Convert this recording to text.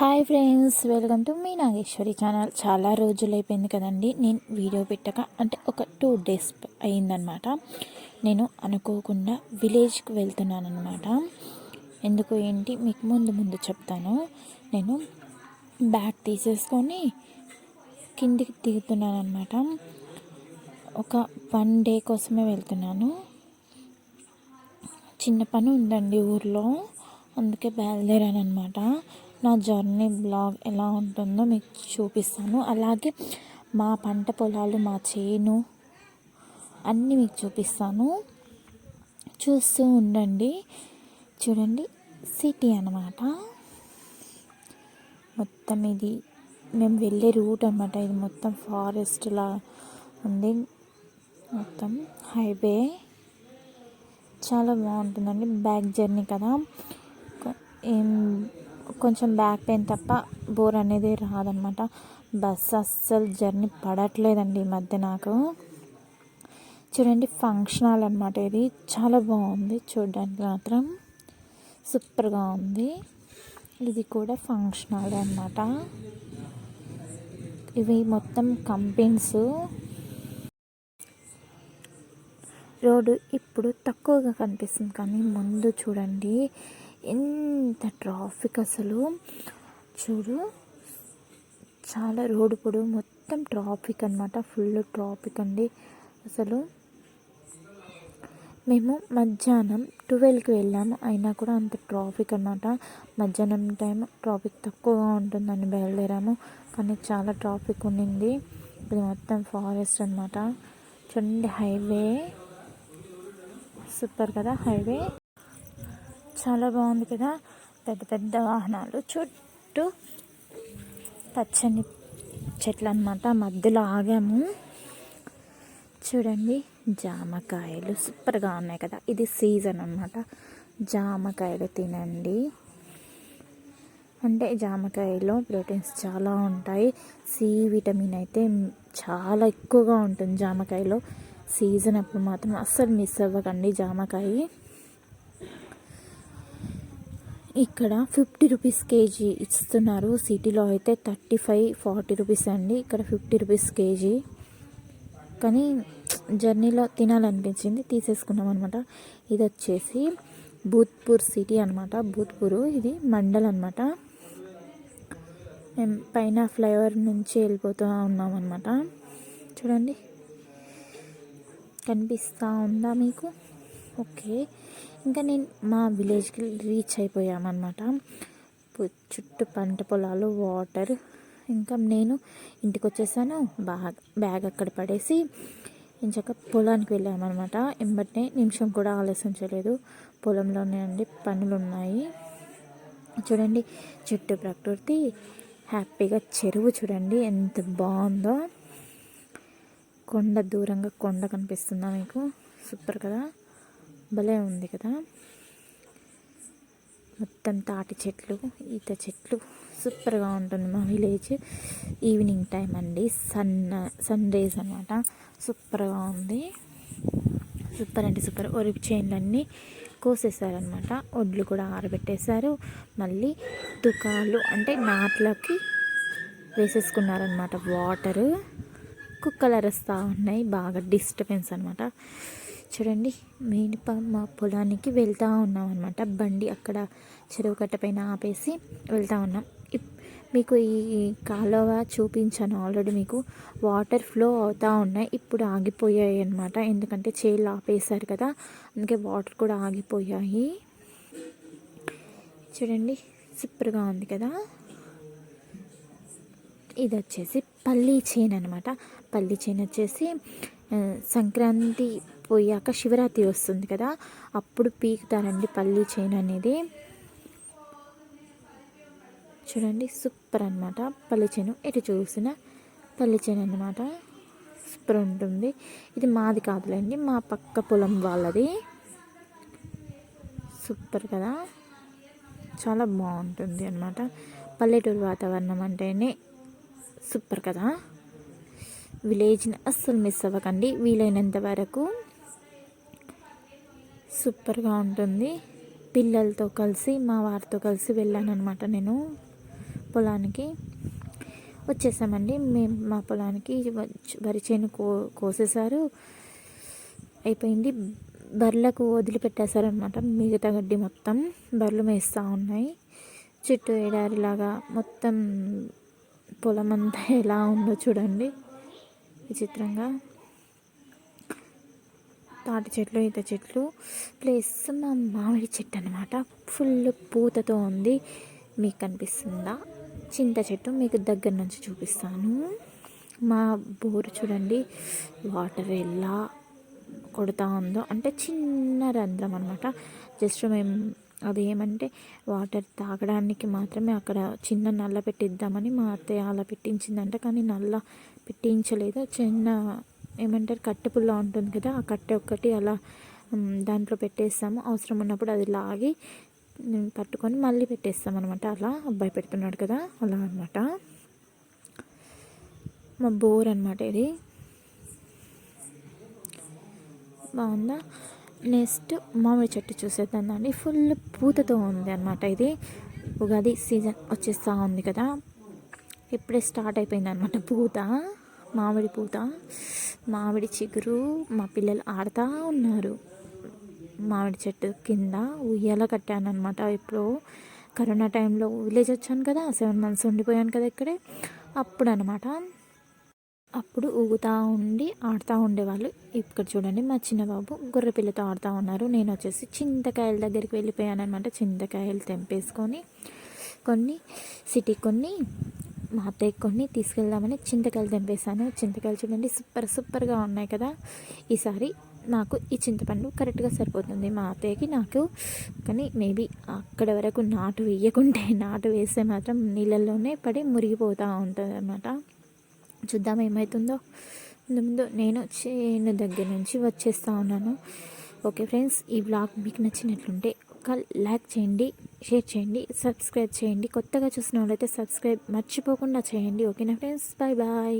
Hi friends welcome to మీ Nageswari channel. చాలా రోజులు అయిపోయింది కదండి. నేను వీడియో పెట్టక అంటే ఒక టూ డేస్ అయిందనమాట. నేను అనుకోకుండా విలేజ్కి వెళ్తున్నాను అనమాట ఎందుకు ఏంటి? మీకు ముందు ముందు చెప్తాను. నేను బ్యాగ్ తీసేసుకొని కిందికి దిగుతున్నాను అనమాట ఒక వన్ డే కోసమే వెళ్తున్నాను. చిన్న పని ఉందండి ఊర్లో. అందుకే బయలుదేరాను అనమాట నా జర్నీ బ్లాగ్ ఎలా ఉంటుందో మీకు చూపిస్తాను. అలాగే మా పంట పొలాలు మా చేను అన్నీ మీకు చూపిస్తాను. చూస్తూ ఉండండి. చూడండి సిటీ అన్నమాట. మొత్తం ఇది మేము వెళ్ళే రూట్ అనమాట ఇది మొత్తం ఫారెస్ట్లా ఉంది. మొత్తం హైవే చాలా బాగుంటుందండి. బ్యాక్ జర్నీ కదా. ఏం కొంచెం బ్యాక్ పెయిన్ తప్ప బోర్ అనేది రాదనమాట. బస్సు అస్సలు జర్నీ పడట్లేదండి ఈ మధ్య నాకు. చూడండి ఫంక్షన్ హాల్ అనమాట ఇది. చాలా బాగుంది. చూడడానికి మాత్రం సూపర్గా ఉంది. ఇది కూడా ఫంక్షన్ హాల్ అనమాట ఇవి మొత్తం కంపెనీస్. రోడ్డు ఇప్పుడు తక్కువగా కనిపిస్తుంది కానీ ముందు చూడండి. ఎంత ట్రాఫిక్ అసలు? చూడు చాలా రోడ్డు పొడవు మొత్తం ట్రాఫిక్ అనమాట ఫుల్ ట్రాఫిక్ అండి. అసలు మేము మధ్యాహ్నం ట్వెల్వ్కి వెళ్ళాము. అయినా కూడా అంత ట్రాఫిక్ అనమాట మధ్యాహ్నం టైం ట్రాఫిక్ తక్కువగా ఉంటుందని బయలుదేరాము. కానీ చాలా ట్రాఫిక్ ఉండింది. ఇది మొత్తం ఫారెస్ట్ అనమాట చూడండి హైవే సూపర్ కదా హైవే చాలా బాగుంది కదా. పెద్ద పెద్ద వాహనాలు. చుట్టూ పచ్చని చెట్లు అనమాట మధ్యలో ఆగాము. చూడండి జామకాయలు సూపర్గా ఉన్నాయి కదా. ఇది సీజన్ అనమాట జామకాయలు తినండి. అంటే జామకాయలో ప్రోటీన్స్ చాలా ఉంటాయి. సి విటమిన్ అయితే చాలా ఎక్కువగా ఉంటుంది జామకాయలో. సీజన్ అప్పుడు మాత్రం అస్సలు మిస్ అవ్వకండి జామకాయ. ఇక్కడ ఫిఫ్టీ రూపీస్ కేజీ ఇస్తున్నారు. సిటీలో అయితే థర్టీ ఫైవ్ ఫార్టీ రూపీస్ అండి. ఇక్కడ ఫిఫ్టీ రూపీస్ కేజీ. కానీ జర్నీలో తినాలనిపించింది. తీసేసుకున్నాం అనమాట ఇది వచ్చేసి భూత్పూర్ సిటీ అనమాట భూత్పూరు. ఇది మండల్ అనమాట మేము పైన ఫ్లైఓవర్ నుంచి వెళ్ళిపోతూ ఉన్నాం అనమాట చూడండి. కనిపిస్తూ ఉందా మీకు? ఓకే. ఇంకా నేను మా విలేజ్కి రీచ్ అయిపోయామన్నమాట. చుట్టూ పంట పొలాలు వాటర్. ఇంకా నేను ఇంటికి వచ్చేసాను బ్యాగ్ బ్యాగ్ అక్కడ పడేసి ఇంచక పొలానికి వెళ్ళామన్నమాట. ఎంబటే నిమిషం కూడా ఆలస్యం చేయలేదు. పొలంలోనే అండి పనులు ఉన్నాయి చూడండి చుట్టూ ప్రకృతి. హ్యాపీగా చెరువు చూడండి ఎంత బాగుందో. కొండ దూరంగా కొండ కనిపిస్తుందా మీకు? సూపర్ కదా? భలే ఉంది కదా. మొత్తం తాటి చెట్లు ఈత చెట్లు సూపర్గా ఉంటుంది మా విలేజ్. ఈవినింగ్ టైం అండి. సన్ సన్ రేస్ అనమాట సూపర్గా ఉంది. సూపర్ అంటే సూపర్. ఒరి చేనులన్నీ కోసేసారనమాట ఒడ్లు కూడా ఆరబెట్టేశారు. మళ్ళీ తుకాలు అంటే నాట్లకి వేసేసుకున్నారనమాట వాటరు కుక్కలు అరుస్తూ ఉన్నాయి. బాగా డిస్టర్బెన్స్ అనమాట చూడండి మెయిన్ మా పొలానికి వెళ్తూ ఉన్నాం అనమాట బండి అక్కడ చెరువు కట్ట పైన ఆపేసి వెళ్తూ ఉన్నాం. ఇప్- మీకు ఈ కాలువ చూపించాను ఆల్రెడీ మీకు. వాటర్ ఫ్లో అవుతూ ఉన్నాయి ఇప్పుడు ఆగిపోయాయి అనమాట ఎందుకంటే చేలు ఆపేశారు కదా అందుకే వాటర్ కూడా ఆగిపోయాయి. చూడండి సూపర్గా ఉంది కదా. ఇది వచ్చేసి పల్లీ చేను అనమాట పల్లీ చేను వచ్చేసి సంక్రాంతి పోయాక శివరాత్రి వస్తుంది కదా అప్పుడు పీకుతారండి పల్లి చేను అనేది. చూడండి సూపర్ అనమాట పల్లి చేను ఎటు చూసిన? పల్లి చేను అనమాట సూపర్ ఉంటుంది. ఇది మాది కాదులేండి మా పక్క పొలం వాళ్ళది. సూపర్ కదా. చాలా బాగుంటుంది అనమాట పల్లెటూరు వాతావరణం అంటేనే సూపర్ కదా. విలేజ్ని అస్సలు మిస్ అవ్వకండి. వీలైనంత వరకు సూపర్గా ఉంటుంది. పిల్లలతో కలిసి మా వారితో కలిసి వెళ్ళాను అనమాట నేను పొలానికి. వచ్చేసామండి. మేము మా పొలానికి వచ్చి- వరి చేను కో కోసేసారు అయిపోయింది. బర్రెలకు వదిలిపెట్టేశారనమాట మిగతా గడ్డి మొత్తం బర్రెలు మేస్తూ ఉన్నాయి. చుట్టూ ఎడారిలాగా మొత్తం పొలం అంతా ఎలా ఉందో చూడండి. విచిత్రంగా. తాటి చెట్లు ఈత చెట్లు ప్లస్ మా మామిడి చెట్టు అనమాట ఫుల్ పూతతో ఉంది. మీకు కనిపిస్తుందా? చింత చెట్టు మీకు దగ్గర నుంచి చూపిస్తాను. మా బోరు చూడండి. వాటర్ ఎలా కొడుతూ ఉందో. అంటే చిన్న రంధ్రం అనమాట జస్ట్ మేము అది ఏమంటే వాటర్ తాగడానికి మాత్రమే అక్కడ చిన్న నల్ల పెట్టిద్దామని మా అత్తయ్య అలా పెట్టించిందంట. కానీ నల్ల పెట్టించలేదు. చిన్న ఏమంటారు? కట్టె పుల్ల ఉంటుంది కదా ఆ కట్టె ఒక్కటి అలా దాంట్లో పెట్టేస్తాము. అవసరం ఉన్నప్పుడు అది లాగి పట్టుకొని మళ్ళీ పెట్టేస్తాం అనమాట అలా అబ్బాయి పెడుతున్నాడు కదా అలా అనమాట మా బోర్ అనమాట ఇది. బాగుందా? నెక్స్ట్ మామిడి చెట్టు చూసేద్దామండి ఫుల్ పూతతో ఉంది అనమాట ఇది. ఉగాది సీజన్ వచ్చేస్తూ ఉంది కదా. ఇప్పుడే స్టార్ట్ అయిపోయింది అనమాట పూత. మామిడి పూత మామిడి చిగురు మా పిల్లలు ఆడుతూ ఉన్నారు. మామిడి చెట్టు కింద ఉయ్యాల కట్టాను అనమాట ఇప్పుడు కరోనా టైంలో విలేజ్ వచ్చాను కదా సెవెన్ మంత్స్ ఉండిపోయాను కదా ఇక్కడే. అప్పుడు అనమాట అప్పుడు ఊగుతూ ఉండి ఆడుతూ ఉండేవాళ్ళు. ఇక్కడ చూడండి మా చిన్న బాబు గొర్రె పిల్లతో ఆడుతూ ఉన్నారు. నేను వచ్చేసి చింతకాయల దగ్గరికి వెళ్ళిపోయాను అనమాట చింతకాయలు తెంపేసుకొని కొన్ని సిటీ కొన్ని మా అత్తయ్య కొన్ని తీసుకెళ్దామని చింతకాయలు తెంపేశాను చింతకాయలు చూడండి సూపర్ సూపర్గా ఉన్నాయి కదా. ఈసారి నాకు ఈ చింతపండు కరెక్ట్గా సరిపోతుంది. మా అత్తయ్యకి నాకు కానీ మేబీ అక్కడ వరకు నాటు వేయకుంటే నాటు వేస్తే మాత్రం నీళ్ళల్లోనే పడి మురిగిపోతూ ఉంటుంది అన్నమాట చూద్దాం ఏమవుతుందో ముందు ముందు నేను చేను దగ్గర నుంచి వచ్చేస్తూ ఉన్నాను. ఓకే ఫ్రెండ్స్ ఈ బ్లాగ్ మీకు నచ్చినట్లుంటే ఒక లైక్ చేయండి షేర్ చేయండి సబ్స్క్రైబ్ చేయండి. కొత్తగా చూసిన వాళ్ళైతే సబ్స్క్రైబ్ మర్చిపోకుండా చేయండి ఓకేనా? Friends bye bye.